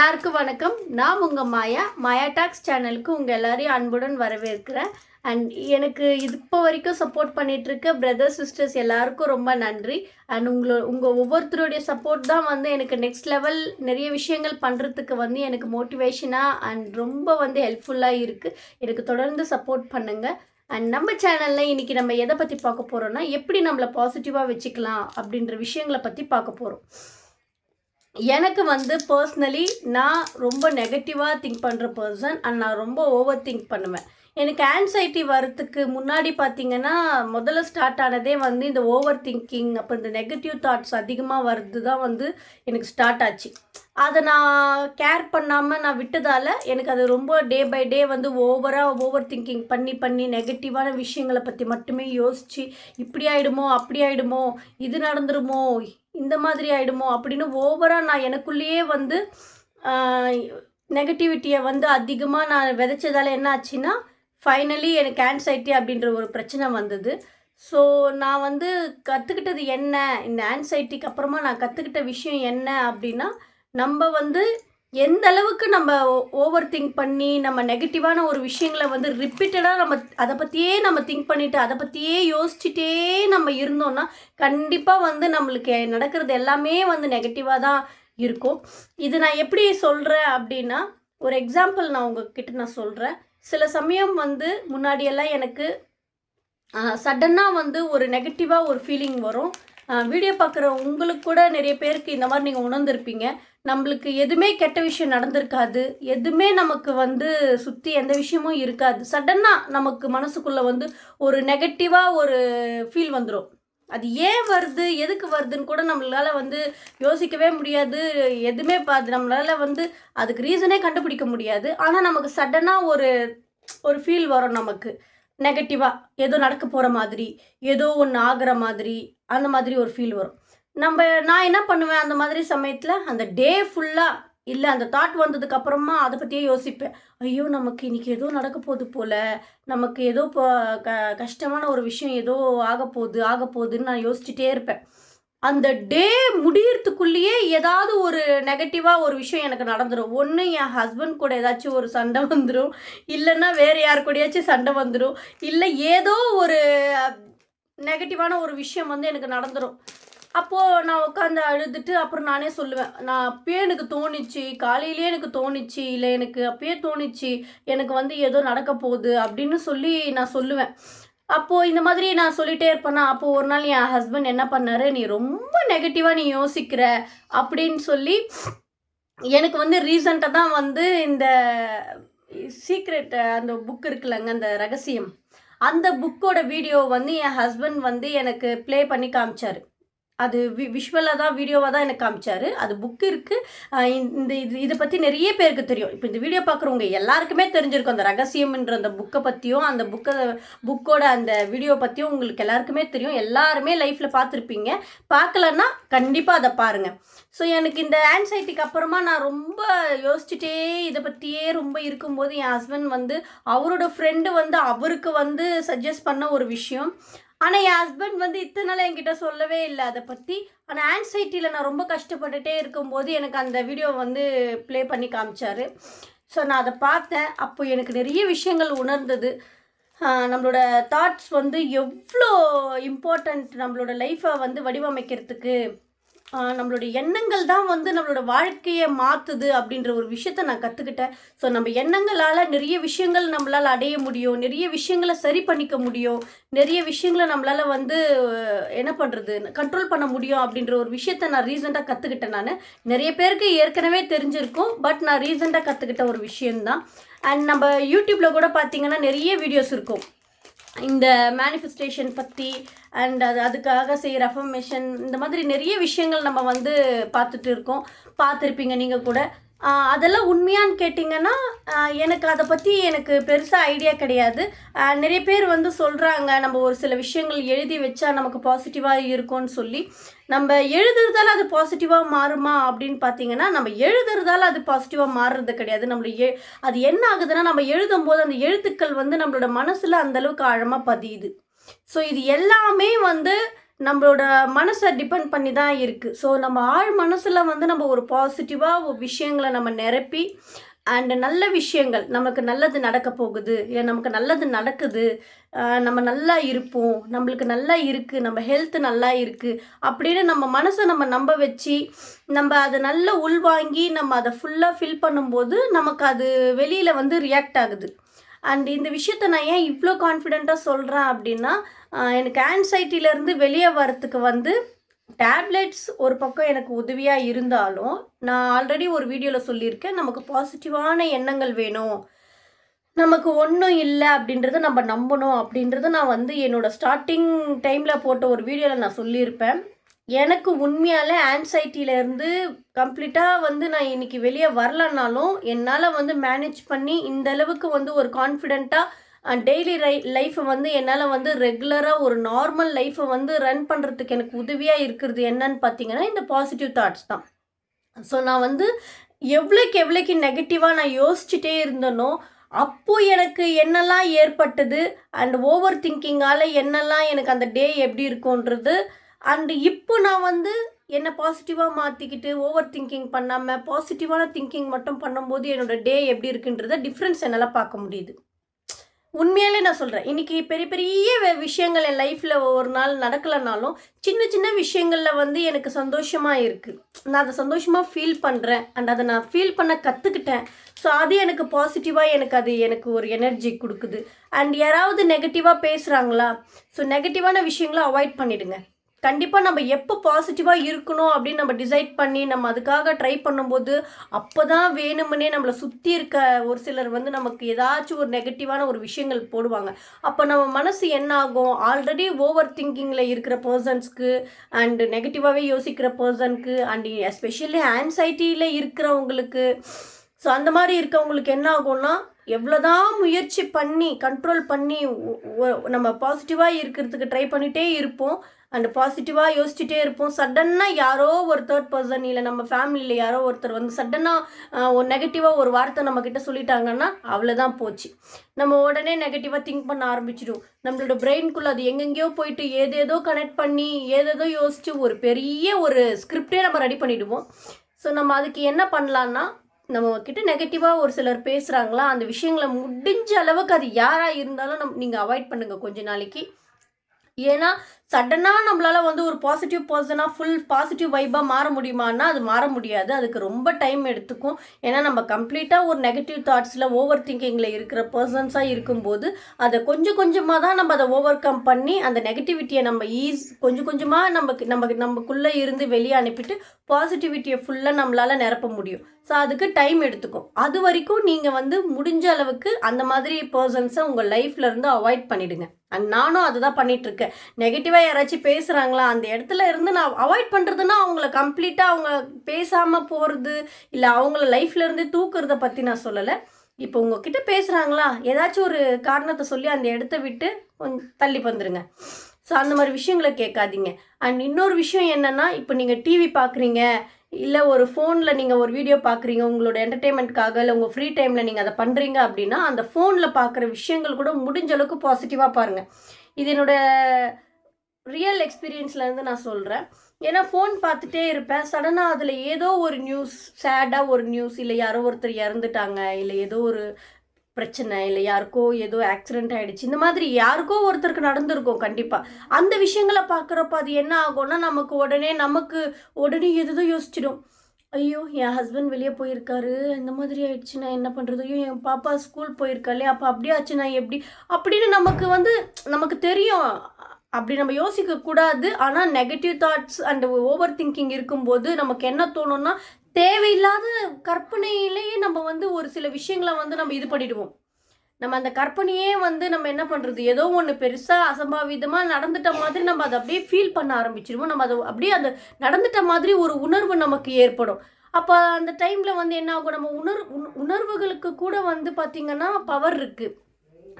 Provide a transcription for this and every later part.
எல்லாருக்கும் வணக்கம். நான் உங்கள் மாயா. மாயா டாக்ஸ் சேனலுக்கு உங்கள் எல்லாரையும் அன்புடன் வரவேற்கிறேன். அண்ட் எனக்கு இது இப்போ வரைக்கும் சப்போர்ட் பண்ணிட்டு இருக்க பிரதர்ஸ் சிஸ்டர்ஸ் எல்லாருக்கும் ரொம்ப நன்றி. அண்ட் உங்களோ உங்கள் ஒவ்வொருத்தருடைய சப்போர்ட் தான் வந்து எனக்கு நெக்ஸ்ட் லெவல் நிறைய விஷயங்கள் பண்ணுறதுக்கு வந்து எனக்கு மோட்டிவேஷனாக அண்ட் ரொம்ப வந்து ஹெல்ப்ஃபுல்லாக இருக்குது எனக்கு தொடர்ந்து சப்போர்ட் பண்ணுங்கள் அண்ட் நம்ம சேனலில் இன்றைக்கி நம்ம எதை பற்றி பார்க்க போகிறோன்னா எப்படி நம்மளை பாசிட்டிவாக வச்சுக்கலாம் அப்படின்ற விஷயங்களை பற்றி பார்க்க போகிறோம் எனக்கு வந்து பர்சனலி நான் ரொம்ப நெகட்டிவாக திங்க் பண்ணுற பர்சன் அண்ட் நான் ரொம்ப ஓவர் திங்க் பண்ணுவேன். எனக்கு ஆன்சைட்டி வரத்துக்கு முன்னாடி பார்த்தீங்கன்னா முதல்ல ஸ்டார்ட் ஆனதே வந்து இந்த ஓவர் திங்கிங் அப்போ இந்த நெகட்டிவ் தாட்ஸ் அதிகமாக வர்றது தான் வந்து எனக்கு ஸ்டார்ட் ஆச்சு. அதை நான் கேர் பண்ணாமல் நான் விட்டதால் எனக்கு அது ரொம்ப டே பை டே வந்து ஓவராக ஓவர் திங்கிங் பண்ணி பண்ணி நெகட்டிவான விஷயங்களை பற்றி மட்டுமே யோசித்து இப்படி ஆகிடுமோ அப்படி ஆகிடுமோ இது நடந்துருமோ இந்த மாதிரி ஆகிடுமோ அப்படின்னு ஓவராக நான் எனக்குள்ளேயே வந்து நெகட்டிவிட்டியை வந்து அதிகமாக நான் விதைச்சதால் என்ன ஆச்சுன்னா ஃபைனலி எனக்கு ஆன்சைட்டி அப்படின்ற ஒரு பிரச்சனை வந்தது. ஸோ நான் வந்து கற்றுக்கிட்டது என்ன? இந்த ஆன்சைட்டிக்கு அப்புறமா நான் கற்றுக்கிட்ட விஷயம் என்ன அப்படின்னா நம்ம வந்து எந்த அளவுக்கு நம்ம ஓவர் திங்க் பண்ணி நம்ம நெகட்டிவான ஒரு விஷயங்களை வந்து ரிப்பீட்டடாக நம்ம அதை பற்றியே நம்ம திங்க் பண்ணிவிட்டு அதை பற்றியே யோசிச்சுட்டே நம்ம இருந்தோம்னா கண்டிப்பாக வந்து நம்மளுக்கு நடக்கிறது எல்லாமே வந்து நெகட்டிவாக தான் இருக்கும். இது நான் எப்படி சொல்கிறேன் அப்படின்னா ஒரு எக்ஸாம்பிள் நான் உங்ககிட்ட நான் சொல்கிறேன் சில சமயம் வந்து முன்னாடியெல்லாம் எனக்கு சடனாக வந்து ஒரு நெகட்டிவாக ஒரு ஃபீலிங் வரும். வீடியோ பார்க்குற உங்களுக்கு கூட நிறைய பேருக்கு இந்த மாதிரி நீங்கள் உணர்ந்திருப்பீங்க. நம்மளுக்கு எதுவுமே கெட்ட விஷயம் நடந்திருக்காது. எதுவுமே நமக்கு வந்து சுற்றி எந்த விஷயமும் இருக்காது. சடனாக நமக்கு மனசுக்குள்ளே வந்து ஒரு நெகட்டிவாக ஒரு ஃபீல் வந்துடும் அது ஏன் வருது? எதுக்கு வருதுன்னு கூட நம்மளால் வந்து யோசிக்கவே முடியாது. எதுவுமே பார்த்து நம்மளால் வந்து அதுக்கு ரீசனே கண்டுபிடிக்க முடியாது. ஆனால் நமக்கு சடனாக ஒரு ஒரு ஃபீல் வரும் நமக்கு. நெகட்டிவாக ஏதோ நடக்க போகிற மாதிரி ஏதோ ஒன்று ஆகிற மாதிரி அந்த மாதிரி ஒரு ஃபீல் வரும். நம்ம நான் என்ன பண்ணுவேன் அந்த மாதிரி சமயத்தில் அந்த டே ஃபுல்லாக இல்லை அந்த தாட் வந்ததுக்கு அப்புறமா அதை பற்றியே யோசிப்பேன். ஐயோ நமக்கு இன்றைக்கி ஏதோ நடக்க போகுது போல் நமக்கு ஏதோ இப்போ க கஷ்டமான ஒரு விஷயம் ஏதோ ஆக போகுது ஆக போகுதுன்னு நான் யோசிச்சுட்டே இருப்பேன். அந்த டே முடியறதுக்குள்ளேயே ஏதாவது ஒரு நெகட்டிவாக ஒரு விஷயம் எனக்கு நடந்துடும் ஒன்று என் ஹஸ்பண்ட் கூட ஏதாச்சும் ஒரு சண்டை வந்துடும் இல்லைன்னா வேறு யார் கூடயாச்சும் சண்டை வந்துடும் இல்லை ஏதோ ஒரு நெகட்டிவான ஒரு விஷயம் வந்து எனக்கு நடந்துடும் அப்போது நான் உட்காந்து அழுதுட்டு அப்புறம் நானே சொல்லுவேன் நான் அப்பயே எனக்கு தோணிச்சு காலையிலேயே எனக்கு தோணிச்சு இல்லை எனக்கு அப்பயே தோணிச்சு எனக்கு வந்து ஏதோ நடக்க போகுது அப்படின்னு சொல்லி நான் சொல்லுவேன். அப்போது இந்த மாதிரி நான் சொல்லிகிட்டே இருப்பேன்னா அப்போது ஒரு நாள் என் ஹஸ்பண்ட் என்ன பண்ணார் நீ ரொம்ப நெகட்டிவாக நீ யோசிக்கிற அப்படின்னு சொல்லி எனக்கு வந்து ரீசண்டாக தான் வந்து இந்த சீக்ரெட் அந்த புக் இருக்குல்லங்க அந்த ரகசியம். அந்த புக்கோட வீடியோ வந்து என் ஹஸ்பண்ட் வந்து எனக்கு ப்ளே பண்ணி காமிச்சார். அது வி விஷுவலாக தான் வீடியோவாக தான் எனக்கு காமிச்சார். அது புக்கு இருக்குது இந்த இது இதை பற்றி நிறைய பேருக்கு தெரியும். இப்போ இந்த வீடியோ பார்க்குறவங்க எல்லாருக்குமே தெரிஞ்சிருக்கும். அந்த ரகசியம்ன்ற அந்த புக்கை பற்றியும் அந்த புக்கை புக்கோட அந்த வீடியோ பற்றியும் உங்களுக்கு எல்லாருக்குமே தெரியும். எல்லாருமே லைஃப்பில் பார்த்துருப்பீங்க. பார்க்கலன்னா கண்டிப்பாக அதை பாருங்கள் ஸோ எனக்கு இந்த ஆன்சைட்டிக்கு அப்புறமா நான் ரொம்ப யோசிச்சுட்டே இதை பற்றியே ரொம்ப இருக்கும்போது என் ஹஸ்பண்ட் வந்து அவரோட ஃப்ரெண்டு வந்து அவருக்கு வந்து சஜஸ்ட் பண்ண ஒரு விஷயம். ஆனால் என் ஹஸ்பண்ட் வந்து இத்தனை நாள் என்கிட்ட சொல்லவே இல்லை அதை பற்றி ஆனால் ஆன்சைட்டியில் நான் ரொம்ப கஷ்டப்பட்டுட்டே இருக்கும்போது எனக்கு அந்த வீடியோ வந்து ப்ளே பண்ணி காமிச்சார். ஸோ நான் அதை பார்த்தேன். அப்போ எனக்கு நிறைய விஷயங்கள் உணர்ந்தது. நம்மளோட தாட்ஸ் வந்து எவ்வளோ இம்பார்ட்டண்ட் நம்மளோட லைஃப்பை வந்து வடிவமைக்கிறதுக்கு. நம்மளுடைய எண்ணங்கள் தான் வந்து நம்மளோட வாழ்க்கையை மாற்றுது அப்படின்ற ஒரு விஷயத்த நான் கற்றுக்கிட்டேன் ஸோ நம்ம எண்ணங்களால் நிறைய விஷயங்கள் நம்மளால் அடைய முடியும் நிறைய விஷயங்களை சரி பண்ணிக்க முடியும் நிறைய விஷயங்களை நம்மளால் வந்து என்ன பண்ணுறது கண்ட்ரோல் பண்ண முடியும் அப்படின்ற ஒரு விஷயத்த நான் ரீசெண்டாக கற்றுக்கிட்டேன் நான். நிறைய பேருக்கு ஏற்கனவே தெரிஞ்சிருக்கும் பட் நான் ரீசெண்டாக கற்றுக்கிட்ட ஒரு விஷயந்தான் அண்ட் நம்ம யூடியூப்பில் கூட பார்த்திங்கன்னா நிறைய வீடியோஸ் இருக்கும். இந்த மேனிஃபெஸ்டேஷன் பற்றி அண்ட் அது அதுக்காக செய்கிற அஃபர்மேஷன் இந்த மாதிரி நிறைய விஷயங்கள் நம்ம வந்து பார்த்துட்டு இருக்கோம். பார்த்துருப்பீங்க நீங்கள் கூட. அதெல்லாம் உண்மையான்னு கேட்டிங்கன்னா எனக்கு அதை பற்றி எனக்கு பெருசாக ஐடியா கிடையாது. நிறைய பேர் வந்து சொல்கிறாங்க நம்ம ஒரு சில விஷயங்கள் எழுதி வச்சா நமக்கு பாசிட்டிவாக இருக்கும்னு சொல்லி. நம்ம எழுதுறதால அது பாசிட்டிவாக மாறுமா அப்படின்னு பார்த்தீங்கன்னா நம்ம எழுதுறதால அது பாசிட்டிவாக மாறுறது கிடையாது. நம்மள எ அது என்ன ஆகுதுன்னா நம்ம எழுதும் போது அந்த எழுத்துக்கள் வந்து நம்மளோட மனசில் அந்தளவுக்கு ஆழமாக பதியுது. ஸோ இது எல்லாமே வந்து நம்மளோட மனசை டிபெண்ட் பண்ணி தான் இருக்குது ஸோ நம்ம ஆழ் மனசில் வந்து நம்ம ஒரு பாசிட்டிவாக விஷயங்களை நம்ம நிரப்பி அண்டு நல்ல விஷயங்கள் நமக்கு நல்லது நடக்க போகுது இல்லை நமக்கு நல்லது நடக்குது நம்ம நல்லா இருப்போம் நம்மளுக்கு நல்லா இருக்குது நம்ம ஹெல்த் நல்லா இருக்குது அப்படின்னு நம்ம மனசை நம்ம நம்ப வச்சு நம்ம அதை நல்லா உள்வாங்கி நம்ம அதை ஃபுல்லாக ஃபில் பண்ணும்போது நமக்கு அது வெளியில் வந்து ரியாக்ட் ஆகுது. அண்ட் இந்த விஷயத்த நான் ஏன் இவ்வளோ கான்ஃபிடெண்ட்டாக சொல்கிறேன் அப்படின்னா எனக்கு ஆன்சைட்டிலேருந்து வெளியே வரத்துக்கு வந்து டேப்லெட்ஸ் ஒரு பக்கம் எனக்கு உதவியாக இருந்தாலும் நான் ஆல்ரெடி ஒரு வீடியோவில் சொல்லியிருக்கேன் நமக்கு பாசிட்டிவான எண்ணங்கள் வேணும். நமக்கு ஒன்றும் இல்லை அப்படின்றத நம்ம நம்பணும் அப்படின்றத நான் வந்து என்னோடய ஸ்டார்டிங் டைமில் போட்ட ஒரு வீடியோவில் நான் சொல்லியிருப்பேன். எனக்கு உண்மையாலே ஆன்சைட்டியிலேருந்து கம்ப்ளீட்டாக வந்து நான் இன்னைக்கு வெளியே வரலனாலும் என்னால் வந்து மேனேஜ் பண்ணி இந்த அளவுக்கு வந்து ஒரு கான்ஃபிடெண்ட்டாக டெய்லி ரை லைஃப்பை வந்து என்னால் வந்து ரெகுலராக ஒரு நார்மல் லைஃப்பை வந்து ரன் பண்ணுறதுக்கு எனக்கு உதவியாக இருக்கிறது என்னன்னு பார்த்தீங்கன்னா இந்த பாசிட்டிவ் தாட்ஸ் தான். ஸோ நான் வந்து எவ்வளோக்கு எவ்வளோக்கு நெகட்டிவாக நான் யோசிச்சுட்டே இருந்தேனோ அப்போது எனக்கு என்னெல்லாம் ஏற்பட்டது அண்ட் ஓவர் திங்கிங்கால் என்னெல்லாம் எனக்கு அந்த டே எப்படி இருக்குன்றது அண்டு இப்போ நான் வந்து என்னை பாசிட்டிவாக மாற்றிக்கிட்டு ஓவர் திங்கிங் பண்ணாமல் பாசிட்டிவான திங்கிங் மட்டும் பண்ணும்போது என்னோட டே எப்படி இருக்குன்றத டிஃப்ரென்ஸ் என்னால் பார்க்க முடியுது. உண்மையாலே நான் சொல்கிறேன் இன்றைக்கி பெரிய பெரிய விஷயங்கள் என் லைஃப்பில் ஒரு நாள் நடக்கலைனாலும் சின்ன சின்ன விஷயங்களில் வந்து எனக்கு சந்தோஷமாக இருக்குது நான் அதை சந்தோஷமாக ஃபீல் பண்ணுறேன் அண்ட் அதை நான் ஃபீல் பண்ண கற்றுக்கிட்டேன் ஸோ அது எனக்கு பாசிட்டிவாக எனக்கு அது எனக்கு ஒரு எனர்ஜி கொடுக்குது. அண்ட் யாராவது நெகட்டிவாக பேசுகிறாங்களா ஸோ நெகட்டிவான விஷயங்களை அவாய்ட் பண்ணிடுங்க. கண்டிப்பாக நம்ம எப்போ பாசிட்டிவாக இருக்கணும் அப்படின்னு நம்ம டிசைட் பண்ணி நம்ம அதுக்காக ட்ரை பண்ணும்போது அப்போ தான் வேணும்னே நம்மளை சுற்றி இருக்க ஒரு சிலர் வந்து நமக்கு ஏதாச்சும் ஒரு நெகட்டிவான ஒரு விஷயங்கள் போடுவாங்க. அப்போ நம்ம மனசு என்ன ஆகும்? ஆல்ரெடி ஓவர் திங்கிங்கில் இருக்கிற பர்சன்ஸ்க்கு அண்டு நெகட்டிவாகவே யோசிக்கிற பர்சனுக்கு அண்ட் எஸ்பெஷலி ஆன்சைட்டியில் இருக்கிறவங்களுக்கு. ஸோ அந்த மாதிரி இருக்கவங்களுக்கு என்ன ஆகும்னா எவ்வளோதான் முயற்சி பண்ணி கண்ட்ரோல் பண்ணி நம்ம பாசிட்டிவாக இருக்கிறதுக்கு ட்ரை பண்ணிகிட்டே இருப்போம். அண்ட் பாசிட்டிவாக யோசிச்சுட்டே இருப்போம். சடன்னாக யாரோ ஒரு தேர்ட் பர்சன் இல்லை நம்ம ஃபேமிலியில் யாரோ ஒருத்தர் வந்து சடனாக ஒரு நெகட்டிவாக ஒரு வார்த்தை நம்மக்கிட்ட சொல்லிட்டாங்கன்னா அவ்வளோதான் போச்சு. நம்ம உடனே நெகட்டிவாக திங்க் பண்ண ஆரம்பிச்சிடும் நம்மளோட பிரெயின்குள்ளே அது எங்கெங்கேயோ போயிட்டு ஏதேதோ கனெக்ட் பண்ணி ஏதேதோ யோசித்து ஒரு பெரிய ஒரு ஸ்கிரிப்டே நம்ம ரெடி பண்ணிவிடுவோம் ஸோ நம்ம அதுக்கு என்ன பண்ணலான்னா நம்ம கிட்ட நெகட்டிவாக ஒரு சிலர் பேசுகிறாங்களா அந்த விஷயங்களை முடிஞ்ச அளவுக்கு அது யாராக இருந்தாலும் நம் நீங்கள் அவாய்ட் பண்ணுங்கள் கொஞ்ச நாளைக்கு. ஏன்னா சடனாக நம்மளால் வந்து ஒரு பாசிட்டிவ் பர்சனாக ஃபுல் பாசிட்டிவ் வைப்பாக மாற முடியுமான்னா அது மாற முடியாது. அதுக்கு ரொம்ப டைம் எடுத்துக்கும். ஏன்னா நம்ம கம்ப்ளீட்டாக ஒரு நெகட்டிவ் தாட்ஸில் ஓவர் திங்கிங்கில் இருக்கிற பர்சன்ஸாக இருக்கும்போது அதை கொஞ்சம் கொஞ்சமாக தான் நம்ம அதை ஓவர் கம் பண்ணி அந்த நெகட்டிவிட்டியை நம்ம ஈஸ் கொஞ்சம் கொஞ்சமாக நமக்கு நம்ம நமக்குள்ளே இருந்து வெளியே அனுப்பிட்டு பாசிட்டிவிட்டியை ஃபுல்லாக நம்மளால் நிரப்ப முடியும். ஸோ அதுக்கு டைம் எடுத்துக்கும். அது வரைக்கும் நீங்கள் வந்து முடிஞ்ச அளவுக்கு அந்த மாதிரி பர்சன்ஸை உங்கள் லைஃப்ல இருந்து அவாய்ட் பண்ணிவிடுங்க அண்ட் நானும் அதுதான் பண்ணிகிட்ருக்கேன் நெகட்டிவாக யாராச்சும் பேசுகிறாங்களா அந்த இடத்துல இருந்து நான் அவாய்ட் பண்ணுறதுன்னா அவங்கள கம்ப்ளீட்டாக அவங்க பேசாமல் போகிறது இல்லை அவங்கள லைஃப்லேருந்தே தூக்குறத பற்றி நான் சொல்லலை. இப்போ உங்ககிட்ட பேசுகிறாங்களா ஏதாச்சும் ஒரு காரணத்தை சொல்லி அந்த இடத்த விட்டு கொஞ்சம் தள்ளி வந்துருங்க. ஸோ அந்த மாதிரி விஷயங்களை கேட்காதீங்க. அண்ட் இன்னொரு விஷயம் என்னென்னா இப்போ நீங்கள் டிவி பார்க்குறீங்க இல்லை ஒரு ஃபோனில் நீங்கள் ஒரு வீடியோ பார்க்குறீங்க உங்களோட என்டர்டெயின்மெண்ட்காக இல்லை உங்கள் ஃப்ரீ டைமில் நீங்கள் அதை பண்ணுறீங்க அப்படின்னா அந்த ஃபோனில் பார்க்குற விஷயங்கள் கூட முடிஞ்ச அளவுக்கு பாசிட்டிவாக பாருங்கள் இது என்னோட ரியல் எக்ஸ்பீரியன்ஸ்லேருந்து நான் சொல்கிறேன் ஏன்னா ஃபோன் பார்த்துட்டே இருப்பேன். சடனாக அதில் ஏதோ ஒரு நியூஸ் சேடாக ஒரு நியூஸ் இல்லை யாரோ ஒருத்தர் இறந்துட்டாங்க இல்லை ஏதோ ஒரு பிரச்சனை இல்லை யாருக்கோ ஏதோ ஆக்சிடென்ட் ஆகிடுச்சு இந்த மாதிரி யாருக்கோ ஒருத்தருக்கு நடந்திருக்கும் கண்டிப்பாக அந்த விஷயங்களை பார்க்குறப்ப அது என்ன ஆகும்னா நமக்கு உடனே நமக்கு உடனே எதுதோ யோசிச்சிடும். ஐயோ என் ஹஸ்பண்ட் வெளியே போயிருக்காரு. இந்த மாதிரி ஆயிடுச்சு நான் என்ன பண்ணுறது ஐயோ என் பாப்பா ஸ்கூல் போயிருக்காளே அப்போ அப்படியே ஆச்சு நான் எப்படி? அப்படின்னு நமக்கு வந்து நமக்கு தெரியும். அப்படி நம்ம யோசிக்க கூடாது ஆனால் negative thoughts and over thinking இருக்கும்போது நமக்கு என்ன தோணும்னா தேவையில்லாத கற்பனையிலேயே நம்ம வந்து ஒரு சில விஷயங்களை வந்து நம்ம இது பண்ணிடுவோம். நம்ம அந்த கற்பனையே வந்து நம்ம என்ன பண்ணுறது ஏதோ ஒன்று பெருசாக அசம்பாவிதமாக நடந்துட்ட மாதிரி நம்ம அதை அப்படியே ஃபீல் பண்ண ஆரம்பிச்சிடுவோம் நம்ம அதை அப்படியே அந்த நடந்துட்ட மாதிரி ஒரு உணர்வு நமக்கு ஏற்படும். அப்போ அந்த டைமில் வந்து என்ன ஆகும்? நம்ம உணர் உணர்வுகளுக்கு கூட வந்து பார்த்திங்கன்னா பவர் இருக்குது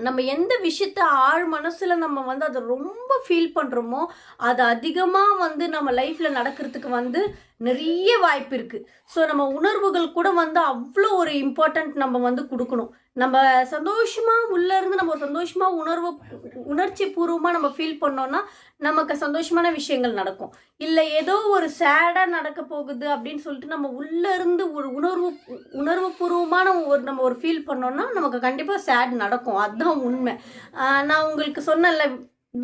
நம்ம எந்த விஷயத்த ஆழ் மனசில் நம்ம வந்து அதை ரொம்ப ஃபீல் பண்ணுறோமோ அது அதிகமாக வந்து நம்ம லைஃப்பில் நடக்கிறதுக்கு வந்து நிறைய வாய்ப்பு இருக்குது ஸோ நம்ம உணர்வுகள் கூட வந்து அவ்வளோ ஒரு இம்பார்ட்டண்ட் நம்ம வந்து கொடுக்கணும். நம்ம சந்தோஷமாக உள்ளேருந்து நம்ம சந்தோஷமாக உணர்வு உணர்ச்சி பூர்வமாக நம்ம ஃபீல் பண்ணோன்னா நமக்கு சந்தோஷமான விஷயங்கள் நடக்கும். இல்லை ஏதோ ஒரு சேடாக நடக்க போகுது அப்படின்னு சொல்லிட்டு நம்ம உள்ளேருந்து ஒரு உணர்வு உணர்வு பூர்வமான ஒரு நம்ம ஒரு ஃபீல் பண்ணோன்னா நமக்கு கண்டிப்பாக சேட் நடக்கும். அதுதான் உண்மை. நான் உங்களுக்கு சொன்னேன்ல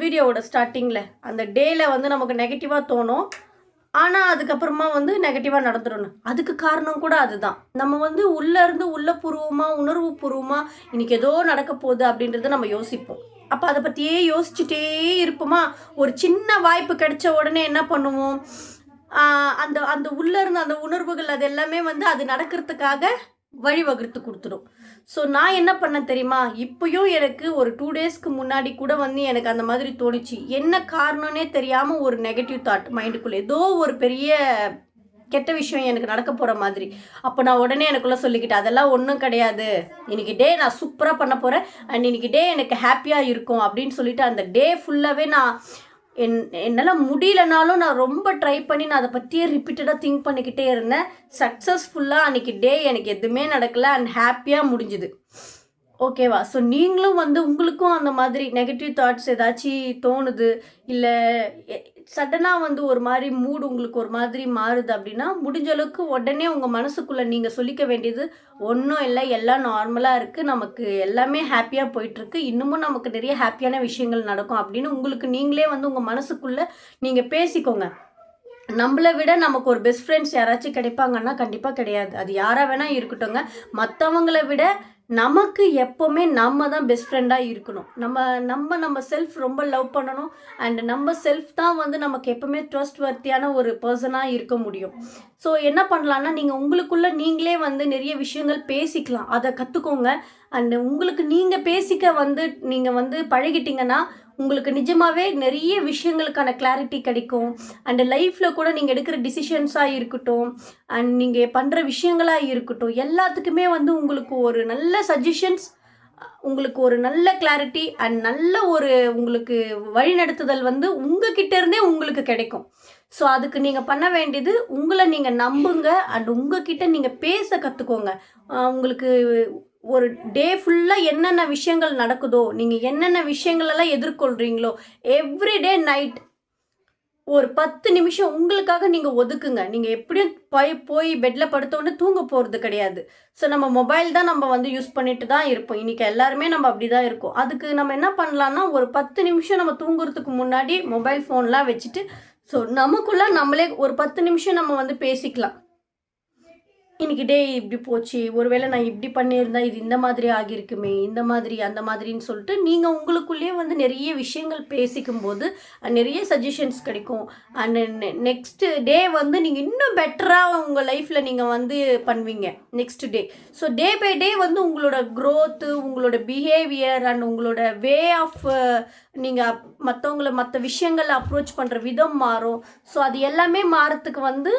வீடியோவோட ஸ்டார்டிங்கில் அந்த டேயில் வந்து நமக்கு நெகட்டிவாக தோணும். ஆனால் அதுக்கப்புறமா வந்து நெகட்டிவாக நடந்துடணும். அதுக்கு காரணம் கூட அதுதான். நம்ம வந்து உள்ளேருந்து உள்ள பூர்வமாக உணர்வு பூர்வமாக இன்னைக்கு ஏதோ நடக்க போகுது அப்படின்றத நம்ம யோசிப்போம். அப்போ அதை பற்றியே யோசிச்சுட்டே இருப்போமா? ஒரு சின்ன வாய்ப்பு கிடைச்ச உடனே என்ன பண்ணுவோம்? அந்த அந்த உள்ளே இருந்த அந்த உணர்வுகள் அது எல்லாமே வந்து அது நடக்கிறதுக்காக வழிவகுத்து கொடுத்துடும் ஸோ நான் என்ன பண்ணேன் தெரியுமா? இப்போயும் எனக்கு ஒரு டூ டேஸ்க்கு முன்னாடி கூட வந்து எனக்கு அந்த மாதிரி தோணுச்சு. என்ன காரணம்னே தெரியாமல் ஒரு நெகட்டிவ் தாட் மைண்டுக்குள்ளே ஏதோ ஒரு பெரிய கெட்ட விஷயம் எனக்கு நடக்க போகிற மாதிரி. அப்போ நான் உடனே எனக்குள்ளே சொல்லிக்கிட்டேன் அதெல்லாம் ஒன்றும் கிடையாது. இன்னைக்கு டே நான் சூப்பராக பண்ண போகிறேன் அண்ட் இன்னைக்கு டே எனக்கு ஹாப்பியாக இருக்கும். அப்படின்னு சொல்லிட்டு அந்த டே ஃபுல்லாகவே நான் என் என்னால் முடியலனாலும் நான் ரொம்ப ட்ரை பண்ணி நான் அதை பற்றியே ரிப்பீட்டடாக திங்க் பண்ணிக்கிட்டே இருந்தேன். சக்ஸஸ்ஃபுல்லாக அன்றைக்கி டே எனக்கு எதுவுமே நடக்கலை அண்ட் ஹாப்பியாக முடிஞ்சுது. ஓகேவா ஸோ நீங்களும் வந்து உங்களுக்கும் அந்த மாதிரி நெகட்டிவ் தாட்ஸ் ஏதாச்சும் தோணுது? இல்லை சடனாக வந்து ஒரு மாதிரி மூடு உங்களுக்கு ஒரு மாதிரி மாறுது அப்படின்னா முடிஞ்ச அளவுக்கு உடனே உங்கள் மனசுக்குள்ளே நீங்கள் சொல்லிக்க வேண்டியது ஒன்றும் இல்லை எல்லாம் நார்மலாக இருக்குது நமக்கு எல்லாமே ஹாப்பியாக போயிட்டுருக்கு. இன்னமும் நமக்கு நிறைய ஹாப்பியான விஷயங்கள் நடக்கும். அப்படின்னு உங்களுக்கு நீங்களே வந்து உங்கள் மனசுக்குள்ளே நீங்கள் பேசிக்கோங்க. நம்மளை விட நமக்கு ஒரு பெஸ்ட் ஃப்ரெண்ட்ஸ் யாராச்சும் கிடைப்பாங்கன்னா கண்டிப்பாக கிடையாது. அது யாராக வேணால் இருக்கட்டுங்க மற்றவங்கள விட நமக்கு எப்போவுமே நம்ம தான் பெஸ்ட் ஃப்ரெண்டாக இருக்கணும். நம்ம நம்ம நம்ம செல்ஃப் ரொம்ப லவ் பண்ணணும். அண்ட் நம்ம செல்ஃப் தான் வந்து நமக்கு எப்போவுமே ட்ரஸ்ட் வர்த்தியான ஒரு பர்சனாக இருக்க முடியும். ஸோ என்ன பண்ணலான்னா நீங்கள் உங்களுக்குள்ளே நீங்களே வந்து நிறைய விஷயங்கள் பேசிக்கலாம். அதை கற்றுக்கோங்க அண்ட் உங்களுக்கு நீங்கள் பேசிக்க வந்து நீங்கள் வந்து பழகிட்டிங்கன்னா உங்களுக்கு நிஜமாகவே நிறைய விஷயங்களுக்கான கிளாரிட்டி கிடைக்கும். அண்ட் லைஃப்பில் கூட நீங்கள் எடுக்கிற டிசிஷன்ஸாக இருக்கட்டும் அண்ட் நீங்கள் பண்ணுற விஷயங்களாக இருக்கட்டும் எல்லாத்துக்குமே வந்து உங்களுக்கு ஒரு நல்ல சஜஷன்ஸ் உங்களுக்கு ஒரு நல்ல கிளாரிட்டி அண்ட் நல்ல ஒரு உங்களுக்கு வழிநடத்துதல் வந்து உங்ககிட்ட இருந்தே உங்களுக்கு கிடைக்கும். ஸோ அதுக்கு நீங்கள் பண்ண வேண்டியது உங்களை நீங்கள் நம்புங்க அண்ட் உங்ககிட்ட நீங்கள் பேச கற்றுக்கோங்க உங்களுக்கு ஒரு டே ஃபுல்லாக என்னென்ன விஷயங்கள் நடக்குதோ நீங்கள் என்னென்ன விஷயங்களெல்லாம் எதிர்கொள்கிறீங்களோ எவ்ரிடே நைட் ஒரு பத்து நிமிஷம் உங்களுக்காக நீங்கள் ஒதுக்குங்க. நீங்கள் எப்படியும் போய் போய் பெட்டில் படுத்தோடனே தூங்க போகிறது கிடையாது. ஸோ நம்ம மொபைல் தான் நம்ம வந்து யூஸ் பண்ணிட்டு தான் இருப்போம். இன்றைக்கி எல்லாருமே நம்ம அப்படி தான் இருக்கோம். அதுக்கு நம்ம என்ன பண்ணலான்னா ஒரு பத்து நிமிஷம் நம்ம தூங்குறதுக்கு முன்னாடி மொபைல் ஃபோன்லாம் வச்சுட்டு ஸோ நமக்குள்ளே நம்மளே ஒரு பத்து நிமிஷம் நம்ம வந்து பேசிக்கலாம். இன்னைக்கு டே இப்படி போச்சு ஒருவேளை நான் இப்படி பண்ணியிருந்தா இது இந்த மாதிரி ஆகியிருக்குமே இந்த மாதிரி அந்த மாதிரின்னு சொல்லிட்டு நீங்கள் உங்களுக்குள்ளேயே வந்து நிறைய விஷயங்கள் பேசிக்கும் போது நிறைய சஜஷன்ஸ் கிடைக்கும். அண்ட் நெக்ஸ்ட்டு டே வந்து நீங்கள் இன்னும் பெட்டராக உங்கள் லைஃப்பில் நீங்கள் வந்து பண்ணுவீங்க next day so day by day வந்து உங்களோட க்ரோத்து உங்களோட பிஹேவியர் அண்ட் உங்களோட வே ஆஃப் நீங்கள் மற்றவங்கள மற்ற விஷயங்களை அப்ரோச் பண்ணுற விதம் மாறும். ஸோ அது எல்லாமே மாறத்துக்கு வந்து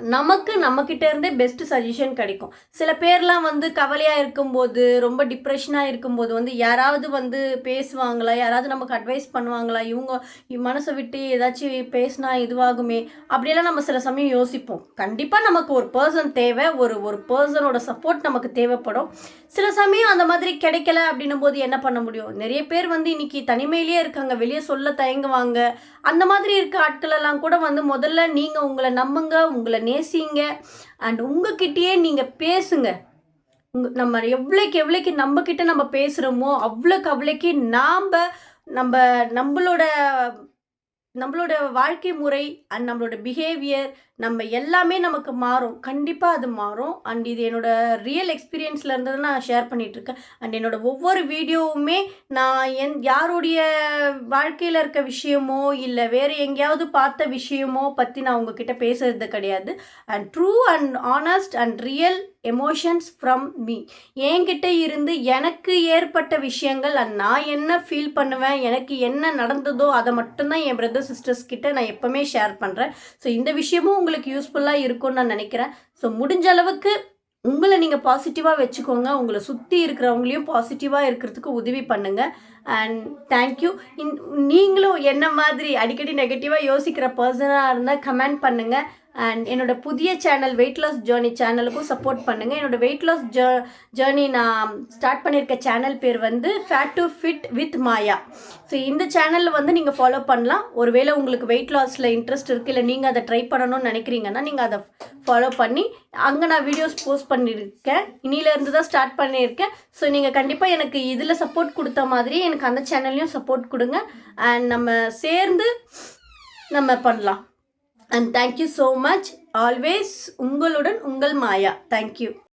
நமக்கு நம்மக்கிட்ட இருந்தே பெஸ்ட்டு சஜஷன் கிடைக்கும். சில பேர்லாம் வந்து கவலையாக இருக்கும்போது ரொம்ப டிப்ரெஷனாக இருக்கும்போது வந்து யாராவது வந்து பேசுவாங்களா யாராவது நமக்கு அட்வைஸ் பண்ணுவாங்களா இவங்க மனசை விட்டு ஏதாச்சும் பேசினா இதுவாகுமே அப்படியெல்லாம் நம்ம சில சமயம் யோசிப்போம். கண்டிப்பாக நமக்கு ஒரு பர்சன் தேவை ஒரு ஒரு பர்சனோட சப்போர்ட் நமக்கு தேவைப்படும். சில சமயம் அந்த மாதிரி கிடைக்கல அப்படின்னும் போது என்ன பண்ண முடியும்? நிறைய பேர் வந்து இன்னைக்கு தனிமையிலேயே இருக்காங்க வெளியே சொல்ல தயங்குவாங்க. அந்த மாதிரி இருக்க ஆட்களெல்லாம் கூட வந்து முதல்ல நீங்கள் உங்களை நம்புங்க உங்களை நேசிங்க. அண்ட் உங்ககிட்டயே நீங்கள் பேசுங்க. உங்க நம்ம எவ்வளோக்கு எவ்வளோக்கு நம்ம கிட்ட நம்ம பேசுகிறோமோ அவ்வளோக்கு அவ்வளோக்கு நாம் நம்ம நம்மளோட நம்மளோட வாழ்க்கை முறை அண்ட் நம்மளோட பிஹேவியர் நம்ம எல்லாமே நமக்கு மாறும். கண்டிப்பாக அது மாறும். அண்ட் இது என்னோட ரியல் எக்ஸ்பீரியன்ஸில் இருந்தது நான் ஷேர் பண்ணிகிட்ருக்கேன் அண்ட் என்னோட ஒவ்வொரு வீடியோவுமே நான் என் யாருடைய வாழ்க்கையில் இருக்க விஷயமோ இல்லை வேறு எங்கேயாவது பார்த்த விஷயமோ பற்றி நான் உங்ககிட்ட பேசுறது கிடையாது. And true and honest and real emotions from me என்கிட்ட இருந்து எனக்கு ஏற்பட்ட விஷயங்கள் நான் என்ன ஃபீல் பண்ணுவேன் எனக்கு என்ன நடந்ததோ அதை மட்டும்தான் என் பிரதர் சிஸ்டர்ஸ் கிட்ட நான் எப்போவுமே ஷேர் பண்ணுறேன் ஸோ இந்த விஷயமும் உங்களுக்கு யூஸ்ஃபுல்லாக இருக்கும்னு நான் நினைக்கிறேன். ஸோ முடிஞ்ச அளவுக்கு உங்களை நீங்கள் பாசிட்டிவாக வச்சுக்கோங்க. உங்களை சுற்றி இருக்கிறவங்களையும் பாசிட்டிவாக இருக்கிறதுக்கு உதவி பண்ணுங்கள் அண்ட் தேங்க்யூ இன் நீங்களும் என்ன மாதிரி அடிக்கடி நெகட்டிவாக யோசிக்கிற பர்சனாக இருந்தால் கமெண்ட் பண்ணுங்கள் அண்ட் என்னோட புதிய சேனல் வெயிட் லாஸ் ஜேர்னி சேனலுக்கும் சப்போர்ட் பண்ணுங்கள் என்னோட வெயிட் லாஸ் ஜே ஜேர்னி நான் ஸ்டார்ட் பண்ணியிருக்க சேனல் பேர் வந்து fat to fit with Maya so இந்த சேனலில் வந்து நீங்கள் ஃபாலோ பண்ணலாம். ஒருவேளை உங்களுக்கு வெயிட் லாஸில் இன்ட்ரெஸ்ட் இருக்குது இல்லை நீங்கள் அதை ட்ரை பண்ணணும்னு நினைக்கிறீங்கன்னா நீங்கள் அதை ஃபாலோ பண்ணி அங்கே நான் வீடியோஸ் போஸ்ட் பண்ணியிருக்கேன் இனியிலேருந்து தான் ஸ்டார்ட் பண்ணியிருக்கேன் ஸோ நீங்கள் கண்டிப்பாக எனக்கு இதில் சப்போர்ட் கொடுத்த மாதிரி எனக்கு அந்த சேனல்லையும் சப்போர்ட் கொடுங்க. அண்ட் நம்ம சேர்ந்து நம்ம பண்ணலாம். And thank you so much always உங்களுடன் உங்கள் மாயா. தேங்க்யூ